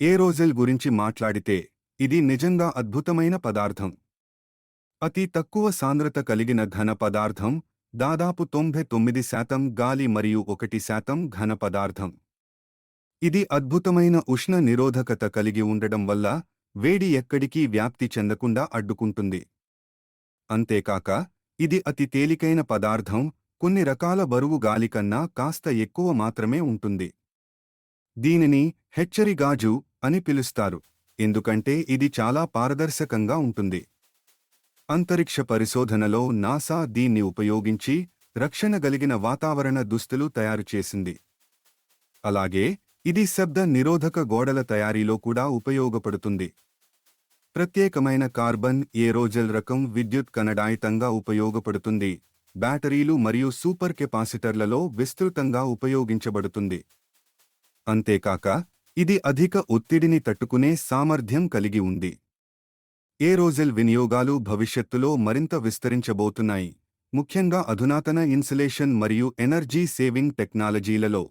ఏరోజెల్ గురించి మాట్లాడితే ఇది నిజంగా అద్భుతమైన పదార్థం. అతి తక్కువ సాంద్రత కలిగిన ఘన పదార్థం దాదాపు తొంభై తొమ్మిది శాతం గాలి మరియు ఒకటి శాతం ఘన పదార్థం. ఇది అద్భుతమైన ఉష్ణ నిరోధకత కలిగి ఉండడం వల్ల వేడి ఎక్కడికీ వ్యాప్తి చెందకుండా అడ్డుకుంటుంది. అంతేకాక ఇది అతి తేలికైన పదార్థం కొన్ని రకాల బరువు గాలి కన్నా కాస్త ఎక్కువ మాత్రమే ఉంటుంది. దీనిని హెచ్చరిగాజు అని పిలుస్తారు. ఎందుకంటే ఇది చాలా పారదర్శకంగా ఉంటుంది. అంతరిక్ష పరిశోధనలో నాసా దీన్ని ఉపయోగించి రక్షణ గలిగిన వాతావరణ దుస్తులు తయారు చేసింది. అలాగే ఇది శబ్ద నిరోధక గోడల తయారీలో కూడా ఉపయోగపడుతుంది. ప్రత్యేకమైన కార్బన్ ఏరోజెల్ రకం విద్యుత్ కనడాయితంగా ఉపయోగపడుతుంది. బ్యాటరీలు మరియు సూపర్ కెపాసిటర్లలో విస్తృతంగా ఉపయోగించబడుతుంది. అంతేకాక ఇది అధిక ఒత్తిడిని తట్టుకునే సామర్థ్యం కలిగి ఉంది. ఏరోజెల్ వినియోగాలు భవిష్యత్తులో మరింత విస్తరించబోతున్నాయి? ముఖ్యంగా అధునాతన ఇన్సులేషన్ మరియు ఎనర్జీ సేవింగ్ టెక్నాలజీలలో.